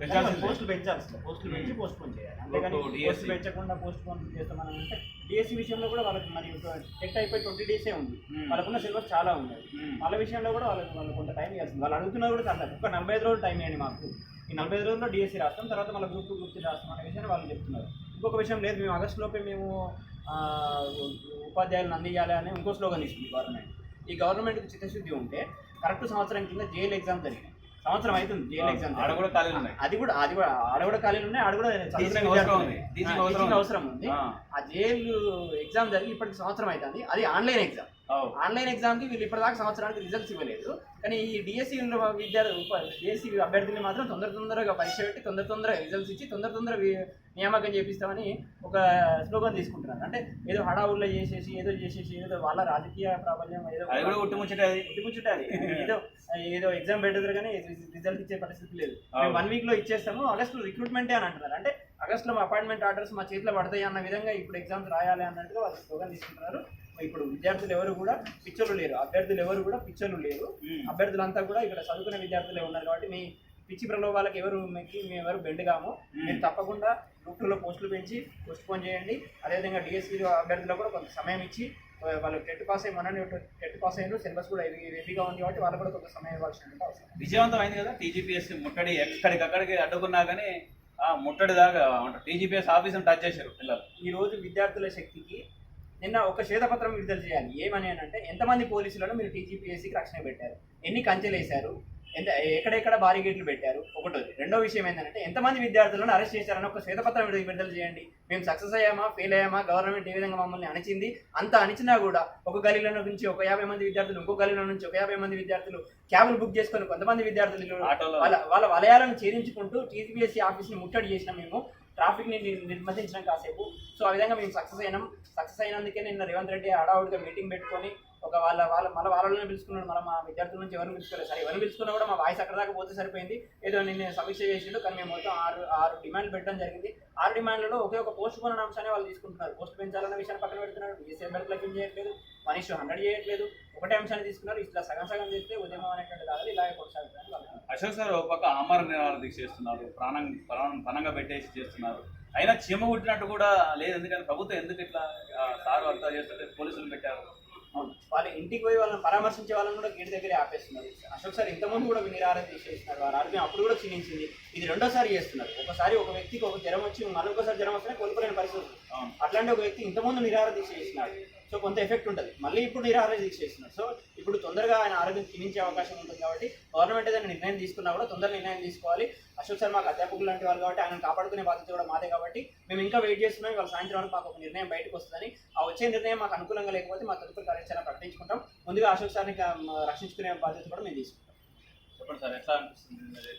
పెంచాల్సిందే. పోస్టులు పెంచాల్సిందే పోస్టులు పెంచి మ్మ్. పోస్ట్ పోన్ చేయాలి. అంతేగాని. పోస్ట్ పెంచకుండా పోస్ట్ పోన్ చేస్తామని అంటే డిఎస్సి విషయంలో కూడా వాళ్ళకి మరి టెక్ అయిపోయి ట్వంటీ డేసే ఉంది. ఉమ్, వాళ్ళకున్న సిలబస్ చాలా ఉమ్, వాళ్ళ విషయంలో కూడా వాళ్ళకి వాళ్ళు కొంత టైం ఇవ్వాల్సింది. వాళ్ళు అడుగుతున్నా కూడా చాలా ఒక నలభై ఐదు రోజులు టైం ఇవ్వండి మాకు. ఈ నలభై ఐదు రోజుల్లో డిఎస్సి రాస్తాం తర్వాత మళ్ళీ గ్రూప్ టూ గ్రూప్ త్రీ రాస్తాం అనే విషయాన్ని వాళ్ళు చెప్తున్నారు. ఇంకొక విషయం లేదు. మేము ఆగస్ట్ లోపే మేము ఉపాధ్యాయులను అందియాలి అని ఇంకో స్లోగన్ ఇస్తుంది గవర్నమెంట్. ఈ గవర్నమెంట్కి చిత్తశుద్ధి ఉంటే కరెక్ట్ సంవత్సరం కింద జైలు ఎగ్జామ్ జరిగింది. సంవత్సరం అవుతుంది జైలు ఎగ్జామ్ ఆడ కూడా ఖాళీలు ఉన్నాయి. అది కూడా అది కూడా ఆడ కూడా ఖాళీలు ఉన్నాయి ఆడ కూడా అవసరం. ఉంది. ఆ, జైలు ఎగ్జామ్ జరిగి ఇప్పటికి సంవత్సరం అవుతుంది. అది ఆన్లైన్ ఎగ్జామ్. ఆన్లైన్ ఎగ్జామ్కి వీళ్ళు ఇప్పటిదాకా సంవత్సరానికి రిజల్ట్స్ ఇవ్వలేదు. కానీ ఈ డిఎస్సి విద్యార్థి డిఎస్సి అభ్యర్థుల్ని మాత్రం తొందర తొందరగా పరీక్ష పెట్టి తొందర తొందరగా రిజల్ట్స్ ఇచ్చి తొందర తొందర వి- నియామకం చేపిస్తామని ఒక స్లోగన్ తీసుకుంటున్నారు. అంటే ఏదో హడావుల్లో చేసేసి ఏదో చేసేసి ఏదో వాళ్ళ రాజకీయ ప్రాబల్యం ఏదో అది కూడా ఉట్టుముచ్చటే అది. ఉట్టిపుచ్చుంటారు ఏదో ఏదో ఎగ్జామ్ పెడతారు కానీ రిజల్ట్ ఇచ్చే పరిస్థితి లేదు. వన్ వీక్లో ఇచ్చేస్తాము ఆగస్టు రిక్రూట్మెంటే అని అంటున్నారు. అంటే ఆగస్టులో మా అపాయింట్మెంట్ ఆర్డర్స్ మా చేతిలో పడతాయి అన్న విధంగా ఇప్పుడు ఎగ్జామ్స్ రాయాలి అన్నట్టుగా వాళ్ళు స్లోగన్ తీసుకుంటున్నారు. ఇప్పుడు విద్యార్థులు ఎవరు కూడా పిక్చర్లు లేరు. అభ్యర్థులు ఎవరు కూడా పిక్చర్లు లేరు. అభ్యర్థులంతా కూడా ఇక్కడ చదువుకునే విద్యార్థులే ఉన్నారు కాబట్టి మీ పిచ్చి ప్రలోభాలకు ఎవరు మెక్కి మేము ఎవరు బెండ్ కాము. మీరు తప్పకుండా గ్రూప్లో పోస్టులు పెంచి పోస్ట్ పోన్ చేయండి. అదేవిధంగా డిఎస్సీ అభ్యర్థులకు కూడా కొంత సమయం ఇచ్చి వాళ్ళు టెట్ పాస్ అయ్యి మొన్న టెట్ పాస్ అయ్యారు సిలబస్ కూడా హెవీగా ఉంది కాబట్టి వాళ్ళు కూడా కొంత సమయం ఇవ్వాల్సిన అవసరం. విజయవంతం అయింది కదా టీజీపీఎస్ ముట్టడి. ఎక్కడికి అక్కడికి అడ్డుకున్నా కానీ ఆ ముట్టడి దాకా టీజీపీఎస్ ఆఫీసుని టచ్ చేశారు పిల్లలు. ఈ రోజు విద్యార్థుల శక్తికి నిన్న ఒక శ్వేతపత్రం విడుదల చేయాలి. ఏమని అని అంటే ఎంతమంది పోలీసులను మీరు టీజీపీఎస్సీకి రక్షణ పెట్టారు? ఎన్ని కంచెలు వేశారు ఎంత ఎక్కడెక్కడ బారిగేట్లు పెట్టారు? ఒకటోది. రెండో విషయం ఏంటంటే ఎంతమంది విద్యార్థులను అరెస్ట్ చేశారని ఒక శ్వేతపత్రం విడుదల చేయండి. మేము సక్సెస్ అయ్యామా ఫెయిల్ అయ్యామా గవర్నమెంట్ ఏ విధంగా మమ్మల్ని అణిచింది? అంత అణిచినా కూడా ఒక గలీలో నుంచి ఒక యాభై మంది విద్యార్థులు ఇంకో గలీలో నుంచి ఒక యాభై మంది విద్యార్థులు క్యాబులు బుక్ చేసుకొని కొంతమంది విద్యార్థులు వాళ్ళ వాళ్ళ వలయాలను ఛేదించుకుంటూ టీజీపీఎస్సీ ఆఫీస్ని ముట్టడి చేసినాం మేము. ట్రాఫిక్ని నిర్బంధించడం కాసేపు. సో ఆ విధంగా మేము సక్సెస్ అయినాం. సక్సెస్ అయినందుకే నిన్న రేవంత్ రెడ్డి హడావుడిగా మీటింగ్ పెట్టుకొని ఒక వాళ్ళ వాళ్ళ మళ్ళీ వాళ్ళని పిలుచుకున్నాడు మన మా విద్యార్థుల నుంచి ఎవరిని పిలుచుకోలేదు. సరే ఎవరిని పిలుచుకున్నా కూడా మా వాయిస్ అక్కడ దాకా పోతే సరిపోయింది. ఏదో నిన్న సమీక్ష చేసిండు కానీ మేము మొత్తం ఆరు ఆరు డిమాండ్ పెట్టడం జరిగింది. ఆరు డిమాండ్లలో ఒకే ఒక పోస్ట్ పోన్ అంశాన్ని వాళ్ళు తీసుకుంటున్నారు. పోస్ట్ పెంచాలన్న విషయాన్ని పక్కన పెడుతున్నారు. ఈసీఎం అభ్యర్థులకు ఏం చేయట్లేదు మనిషి హండ్రెడ్ చేయట్లేదు. ఒకటే అంశాన్ని తీసుకున్నారు. ఇట్లా సగం సగం చేస్తే ఉద్యమం అనేటువంటి కాదు ఇలాగే కొనసాగుతున్నారు అశోక్ సార్ ఒక పక్క ఆమరణ నిరాహార దీక్ష చేస్తున్నారు ప్రాణం ప్రాణం పనంగా పెట్టేసి చేస్తున్నారు. అయినా చీమ కుట్టినట్టు కూడా లేదు ఎందుకంటే ప్రభుత్వం ఎందుకు ఇట్లా సార్ అర్థం చేస్తుంటే పోలీసులు పెట్టారు. వాళ్ళ ఇంటికి పోయి వాళ్ళని పరామర్శించే వాళ్ళని కూడా గేట్ దగ్గరే ఆపేస్తున్నారు. అశోక్ సార్ ఇంతకుముందు కూడా నిరాహారం చేసేస్తున్నారు వారి ఆరోగ్యం అప్పుడు కూడా క్షీణించింది. ఇది రెండోసారి చేస్తున్నారు. ఒకసారి ఒక వ్యక్తికి ఒక జ్వరం వచ్చి మరొకసారి జ్వరం వస్తే కోలుకోలేని పరిస్థితి ఉంది. అవును. అట్లాంటి ఒక వ్యక్తి ఇంతకుముందు నిరాహార చేసినాడు సో కొంత ఎఫెక్ట్ ఉంటుంది. మళ్ళీ ఇప్పుడు నిరాహార దీక్ష చేస్తున్నారు. సో ఇప్పుడు తొందరగా ఆయన ఆరోగ్యం క్షీణించే అవకాశం ఉంటుంది కాబట్టి గవర్నమెంట్ ఏదైనా నిర్ణయం తీసుకున్నా కూడా తొందర నిర్ణయం తీసుకోవాలి. అశోక్ సార్ మాకు అధ్యాపకులు లాంటి వాళ్ళు కాబట్టి ఆయన కాపాడుకునే బాధ్యత కూడా మాదే కాబట్టి మేము ఇంకా వెయిట్ చేస్తున్నాం. ఇవాళ సాయంత్రం వరకు మాకు ఒక నిర్ణయం బయటకు వస్తుందని. ఆ వచ్చే నిర్ణయం మాకు అనుకూలంగా లేకపోతే మా తదుపరి కార్యాచరణ ప్రకటించుకుంటాం. ముందుగా అశోక్ సార్ని రక్షించుకునే బాధ్యత కూడా మేము తీసుకుంటాం. చెప్పండి సార్ ఎట్లా అనిపిస్తుంది?